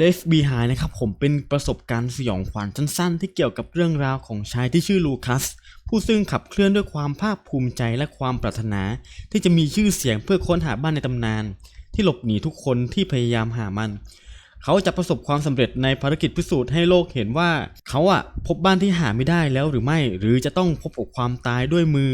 Left Behind นะครับผมเป็นประสบการณ์สยองขวัญสั้นๆ ที่เกี่ยวกับเรื่องราวของชายที่ชื่อลูคัส ผู้ซึ่งขับเคลื่อนด้วยความภาคภูมิใจและความปรารถนา ที่จะมีชื่อเสียงเพื่อค้นหาบ้านในตำนาน ที่หลบหนีทุกคนที่พยายามหามัน เขาจะประสบความสำเร็จในภารกิจพิสูจน์ให้โลกเห็นว่า เขาอะพบบ้านที่หาไม่ได้แล้วหรือไม่ หรือจะต้องพบกับความตายด้วยมือ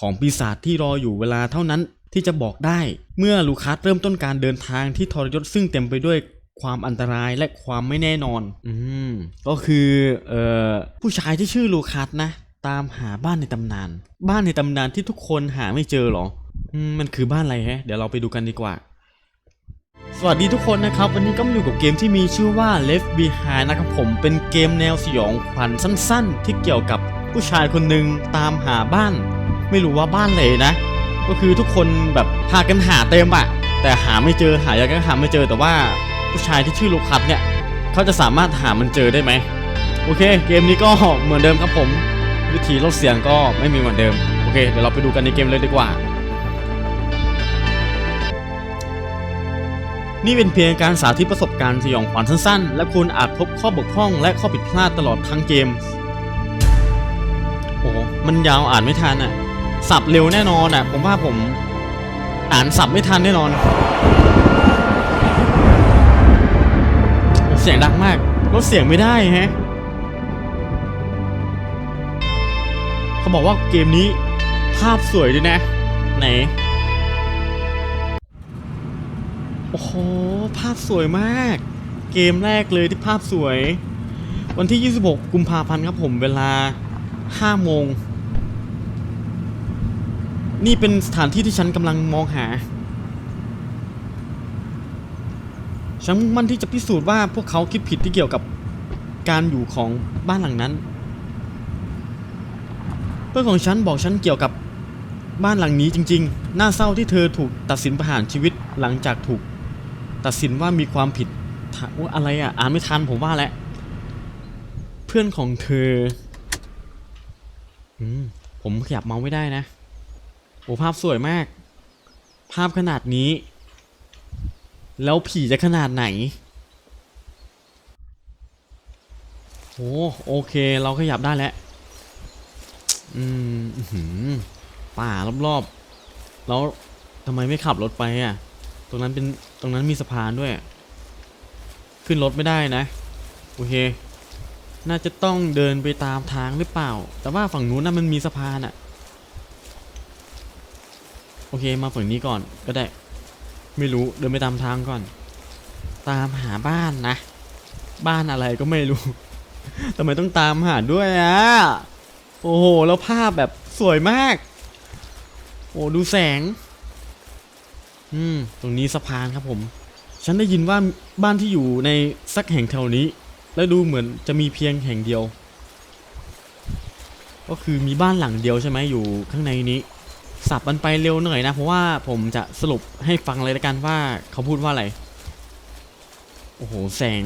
ของปีศาจที่รออยู่เวลาเท่านั้นที่จะบอกได้ เมื่อลูคัสเริ่มต้นการเดินทางที่ทรยศซึ่งเต็มไปด้วย ความอันตรายและความไม่แน่นอน อืมก็คือเอ่อผู้ชายที่ชื่อลูคัสนะ ตามหาบ้านในตำนาน บ้านในตำนานที่ทุกคนหาไม่เจอเหรออืมมันคือบ้านอะไรแฮะ เดี๋ยวเราไปดูกันดีกว่า สวัสดีทุกคนนะครับ วันนี้ก็มาอยู่กับเกมที่มีชื่อว่า Left Behind นะครับผมเป็นเกมแนวสยองขวัญสั้น ๆ ที่เกี่ยวกับผู้ชายคนหนึ่งตามหาบ้าน ไม่รู้ว่าบ้านไหนนะ ก็คือทุกคนแบบพากันหาเต็มอะแต่หาไม่เจอหายังไงก็หาไม่เจอแต่ว่า ผู้ชายที่ชื่อลูคัสเนี่ยเขาจะสามารถหามันเจอได้ไหมโอเค เกมนี้ก็เหมือนเดิมครับผม วิธีลดเสียงก็ไม่มีเหมือนเดิมโอเคเดี๋ยวเราไปดูกันในเกมเลยดีกว่า นี่เป็นเพียงการสาธิตประสบการณ์สยองขวัญสั้นๆ และคุณอาจพบข้อบกพร่องและข้อผิดพลาดตลอดทั้งเกมโอ้มันยาวอ่านไม่ทันอะสับเร็วแน่นอนอะผมว่าผมอ่านสับไม่ทันแน่นอน สียงดังมากลดเสียงไม่ได้ฮะเขาบอกว่าเกมนี้ภาพสวยด้วยนะ ไหน โอ้โห ภาพสวยมาก เกมแรกเลยที่ภาพสวย วันที่ 26 กุมภาพันธ์ครับผมเวลา 5 โมง นี่เป็นสถานที่ที่ฉันกำลังมองหา ฉันมุ่งมั่นที่จะพิสูจน์ว่าพวกเขาคิดผิดที่เกี่ยวกับการอยู่ของบ้านหลังนั้น เพื่อนของฉันบอกฉันเกี่ยวกับบ้านหลังนี้จริงๆ น่าเศร้าที่เธอถูกตัดสินประหารชีวิตหลังจากถูก ตัดสินว่ามีความผิดว่าอะไรอะ อ่านไม่ทันผมว่าแหละ เพื่อนของเธอ อืม ผมขยับเมาส์ไม่ได้นะ โอ้ภาพสวยมาก ภาพขนาดนี้ แล้วผีจะขนาดไหนโอ้โอเค เราขยับได้แล้ว อืมหือป่ารอบๆ แล้วทำไมไม่ขับรถไปอะ ตรงนั้นเป็น ตรงนั้นมีสะพานด้วย ขึ้นรถไม่ได้นะ โอเค น่าจะต้องเดินไปตามทางหรือเปล่า แต่ว่าฝั่งนู้นน่ะมันมีสะพานอะ โอเค มาฝั่งนี้ก่อนก็ได้ ไม่รู้เดินไปตามทางก่อน ตามหาบ้านนะ บ้านอะไรก็ไม่รู้ทำไมต้องตามหาด้วยอะโอ้โหแล้วภาพแบบสวยมาก โอ้ดูแสง อืม ตรงนี้สะพานครับผม ฉันได้ยินว่าบ้านที่อยู่ในสักแห่งแถวนี้ แล้วดูเหมือนจะมีเพียงแห่งเดียว ก็คือมีบ้านหลังเดียวใช่ไหมอยู่ข้างในนี้ สับมันไปเร็วหน่อยนะ เพราะว่าผมจะสรุปให้ฟังเลยละกันว่าเขาพูดว่าอะไร โอ้โห แสง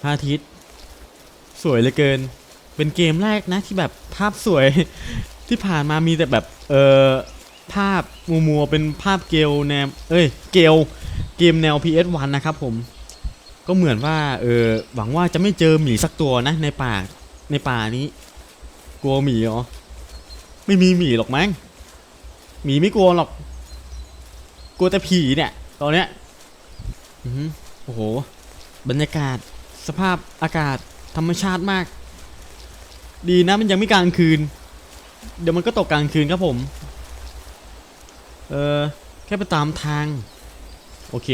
พระอาทิตย์ สวยเหลือเกิน เป็นเกมแรกนะที่แบบภาพสวย ที่ผ่านมามีแต่แบบเออภาพมัวมัวๆเป็นภาพเกลแนวเอ้ยเกลเกมแนว PS1 นะครับผม ก็เหมือนว่าเออหวังว่าจะไม่เจอหมีสักตัวนะ ในป่าในป่านี้ กลัวหมีเหรอ ไม่มีหมีหรอกมั้ง หมีไม่กลัวหรอก กลัวแต่ผีเนี่ย ตอนเนี้ยอือหือโอ้โห บรรยากาศ สภาพอากาศธรรมชาติมาก ดีนะมันยังไม่กลางคืน เดี๋ยวมันก็ตกกลางคืนครับผม เออแค่ไปตามทาง โอเค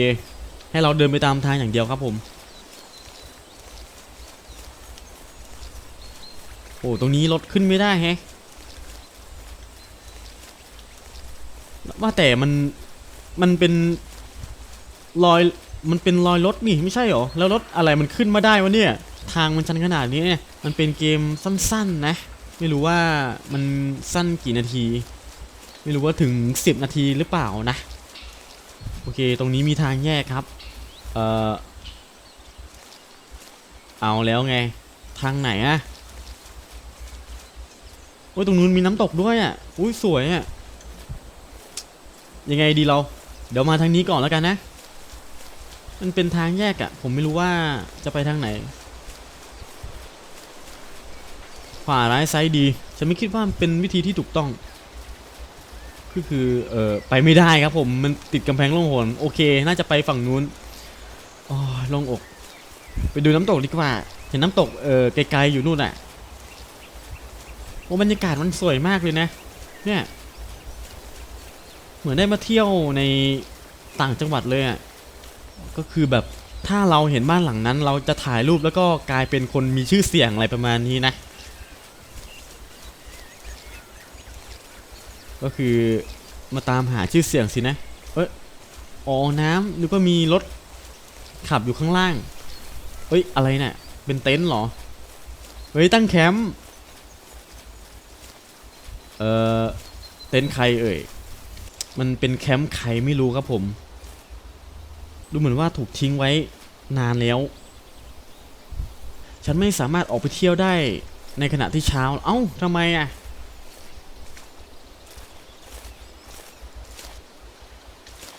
ให้เราเดินไปตามทางอย่างเดียวครับผม โอ้ตรงนี้รถขึ้นไม่ได้แฮะ ว่าแต่มันมันเป็นรอยมันเป็นรอยรถนี่ไม่ใช่หรอ แล้วรถอะไรมันขึ้นมาได้วะเนี่ย ทางมันชันขนาดนี้เนี่ยมันเป็นเกมสั้น ๆ นะ ไม่รู้ว่ามันสั้นกี่นาที ไม่รู้ว่าถึง 10 นาทีหรือเปล่านะ โอเค ตรงนี้มีทางแยกครับ เอ่อ เอาแล้วไง ทางไหนอะโอ้ยตรงนู้นมีน้ำตกด้วยอะอุ้ยสวยอะ ยังไงดีเรา เดี๋ยวมาทางนี้ก่อนแล้วกันนะ มันเป็นทางแยกอะผมไม่รู้ว่าจะไปทางไหน ขวาร้ายซ้ายดี ฉันไม่คิดว่ามันเป็นวิธีที่ถูกต้อง ก็คือเออไปไม่ได้ครับผม มันติดกำแพงล่องหนโอเค น่าจะไปฝั่งนู้นอ๋อโล่งอก ไปดูน้ำตกดีกว่า เห็นน้ำตกเออไกลๆอยู่นู่นอะโอ้บรรยากาศมันสวยมากเลยนะ เนี่ย เหมือนได้มาเที่ยวในต่างจังหวัดเลยอะก็คือแบบถ้าเราเห็นบ้านหลังนั้น เราจะถ่ายรูปแล้วก็กลายเป็นคนมีชื่อเสียงอะไรประมาณนี้นะ ก็คือมาตามหาชื่อเสียงสินะ เอ้ยอ๋อน้ำนึกว่ามีรถขับอยู่ข้างล่าง เฮ้ย อะไรเนี่ย เป็นเต็นท์เหรอ เฮ้ย ตั้งแคมป์ เอ่อ เต็นท์ใครเอ่ย มันเป็นแคมป์ใครไม่รู้ครับผม ดูเหมือนว่าถูกทิ้งไว้นานแล้ว ฉันไม่สามารถออกไปเที่ยวได้ในขณะที่เช้า เอ้าทำไมอะ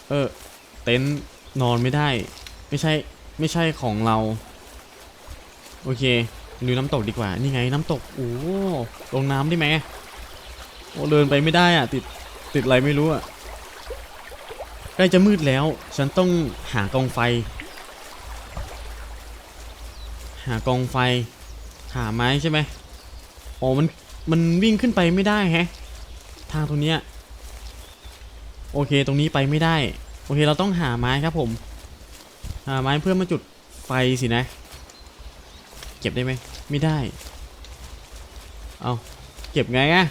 เออ เต็นท์นอนไม่ได้ ไม่ใช่ ไม่ใช่ของเรา โอเคดูน้ำตกดีกว่า นี่ไงน้ำตก โอ้ลงน้ำได้ไหมโอ้เดินไปไม่ได้อะ ติด ติดอะไรไม่รู้อะ ล้จะมืดแล้ว ฉันต้องหากองไฟ หากองไฟ หาไม้ใช่ไหมอ๋อมันมันวิ่งขึ้นไปไม่ได้แฮะ ทางตรงเนี้ยโอเคตรงนี้ไปไม่ได้ โอเคเราต้องหาไม้ครับผม หาไม้เพื่อมาจุดไฟสินะ เก็บได้ไหมไม่ได้ เอาเก็บไงอะ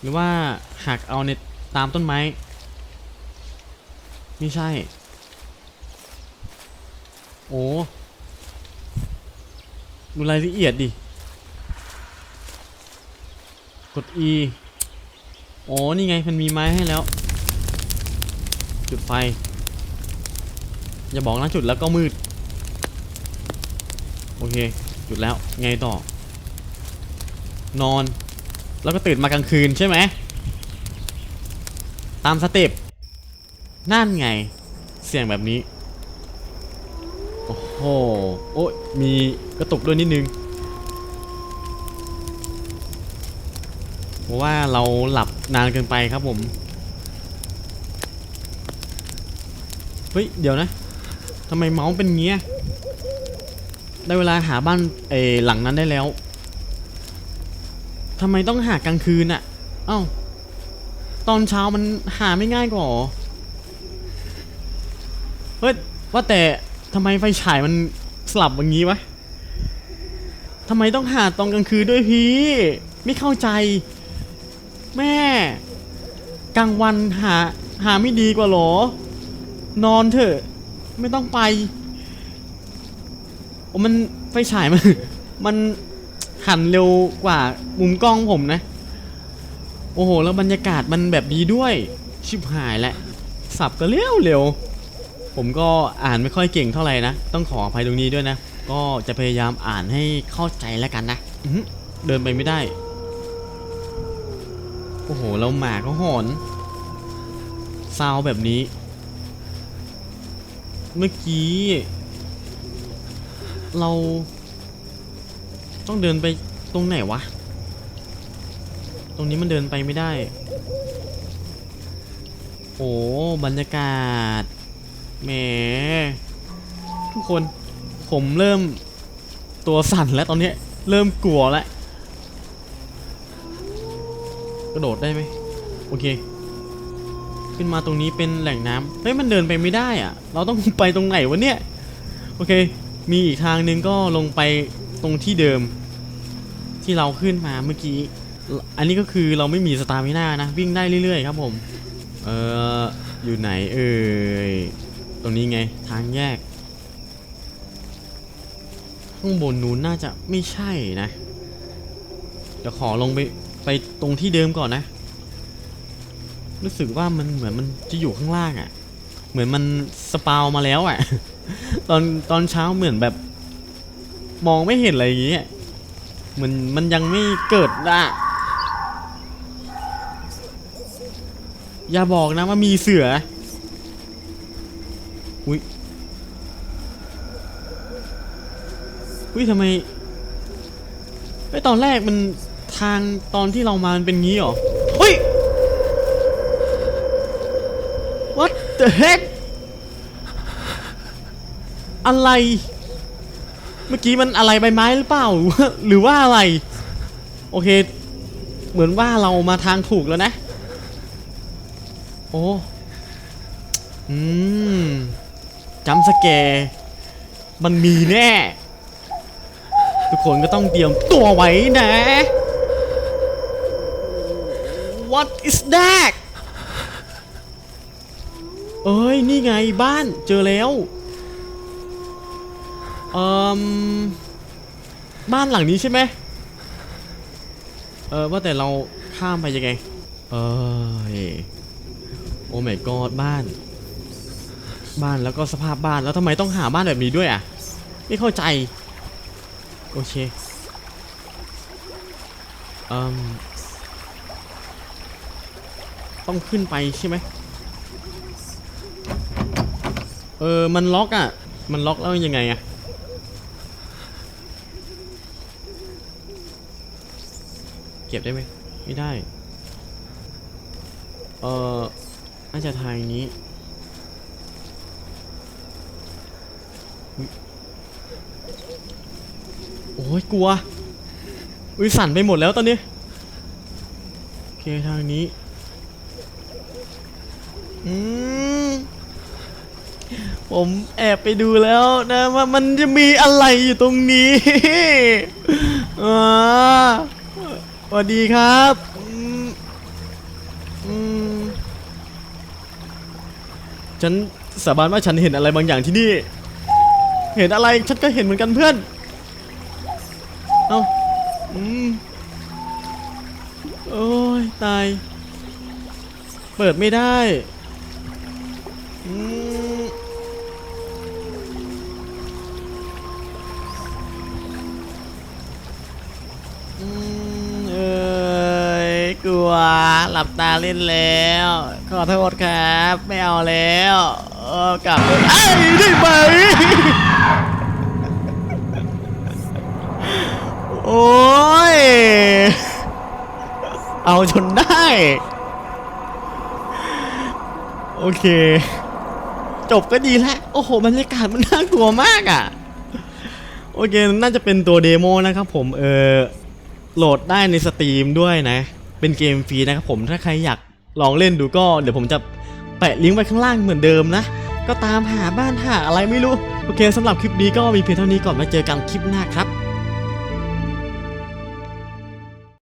หรือว่าหักเอาในตามต้นไม้ ไม่ใช่ โอ้ดูรายละเอียดดิ กด E โอ้นี่ไง มันมีไม้ให้แล้ว จุดไฟ อย่าบอกนะจุดแล้วก็มืด โอเค จุดแล้ว ไงต่อ นอน แล้วก็ตื่นมากลางคืนใช่ไหม ตามสเต็ป นั่นไง เสียงแบบนี้ โอ้โห โอ้ยมีกระตุกด้วยนิดนึง เพราะว่าเราหลับนานเกินไปครับผม เฮ้ย เดี๋ยวนะ ทำไมเมาส์เป็นเงี้ย ได้เวลาหาบ้านเอหลังนั้นได้แล้ว ทำไมต้องหากลางคืนอะเอ้า ตอนเช้ามันหาไม่ง่ายกว่า เฮ้ยว่าแต่ทำไมไฟฉายมันสลับอย่างงี้วะทำไมต้องหาตอนกลางคืนด้วยพี่ ไม่เข้าใจ แม่ กลางวันหาหาไม่ดีกว่าหรอ นอนเถอะ ไม่ต้องไปโอ้มันไฟฉายมันมันหันเร็วกว่ามุมกล้องผมนะ โอ้โห แล้วบรรยากาศมันแบบดีด้วย ชิบหายแหละ สับก็เร็วเร็ว ผมก็อ่านไม่ค่อยเก่งเท่าไหร่นะ ต้องขออภัยตรงนี้ด้วยนะ ก็จะพยายามอ่านให้เข้าใจแล้วกันนะอื้อหือเดินไปไม่ได้ โอ้โหแล้วหมาก็หอนซาวแบบนี้ เมื่อกี้ เรา ต้องเดินไปตรงไหนวะ ตรงนี้มันเดินไปไม่ได้ โอ้บรรยากาศ แหมทุกคนผมเริ่มตัวสั่นแล้วตอนนี้เริ่มกลัวแล้วกระโดดได้ไหมโอเค ขึ้นมาตรงนี้เป็นแหล่งน้ำเฮ้ยมันเดินไปไม่ได้อะเราต้องไปตรงไหนวะเนี่ยโอเค มีอีกทางหนึ่งก็ลงไปตรงที่เดิม ที่เราขึ้นมาเมื่อกี้ อันนี้ก็คือเราไม่มีสตาร์มิน่านะ วิ่งได้เรื่อยๆครับผม เอออยู่ไหนเอ่ย ตรงนี้ไงทางแยก ข้างบนนู้นน่าจะไม่ใช่นะเดี๋ยวขอลงไปไปตรงที่เดิมก่อนนะ รู้สึกว่ามันเหมือนมันจะอยู่ข้างล่างอะ่ะ เหมือนมันสปาวมาแล้วอะ่ะ ตอนตอนเช้าเหมือนแบบ มองไม่เห็นอะไรอย่างเงี้ยเหมือนมันยังไม่เกิดอะอย่าบอกนะว่ามีเสือ อุ้ย อุ้ยทำไมไอยตอนแรกมันทางตอนที่เรามามันเป็นงี้หรอเฮ้ย what the heck อะไร เมื่อกี้มันอะไรใบไม้หรือเปล่า หรือว่าอะไร โอเค เหมือนว่าเรามาทางถูกแล้วนะ โอ้อืมจำสแก มันมีแน่ ทุกคนก็ต้องเตรียมตัวไว้นะ What is that เอ้ย นี่ไงบ้านเจอแล้วเอ่มบ้านหลังนี้ใช่ไหมเออว่าแต่เราข้ามไปยังไง เอยโอ้ my god บ้าน บ้านแล้วก็สภาพบ้านแล้วทำไมต้องหาบ้านแบบนี้ด้วยอะ ไม่เข้าใจ อเคอ่มต้องขึ้นไปใช่ไหมเออ มันล็อกอะ มันล็อกแล้วยังไงอะ เก็บได้ไหมไม่ได้ เออน่าจะทางนี้ อ้ยกลัว อุ้ยสั่นไปหมดแล้วตอนนี้ โอเคทางนี้ อืม ผมแอบไปดูแล้วนะว่ามันจะมีอะไรอยู่ตรงนี้อ่าสวัสดีครับอืมอืมฉันสาบานว่าฉันเห็นอะไรบางอย่างที่นี่ เห็นอะไรฉันก็เห็นเหมือนกันเพื่อน เปิดไม่ได้อืมอืมเอ้ยกลัว หลับตาเล่นแล้ว ขอโทษครับ ไม่เอาแล้วเออกลับเลยไอ้ยได้ไหมโอ้ย เอาจนได้ โอเค จบก็ดีแล้ว โอ้โหบรรยากาศมันน่ากลัวมากอะ โอเค น่าจะเป็นตัวเดโมนะครับผม เออ โหลดได้ในสตรีมด้วยนะ เป็นเกมฟรีนะครับผม ถ้าใครอยากลองเล่นดูก็ เดี๋ยวผมจะแปะลิงก์ไว้ข้างล่างเหมือนเดิมนะ ก็ตามหาบ้านหาอะไรไม่รู้ โอเคสำหรับคลิปนี้ก็มีเพียงเท่านี้ก่อนมาเจอกันคลิปหน้าครับ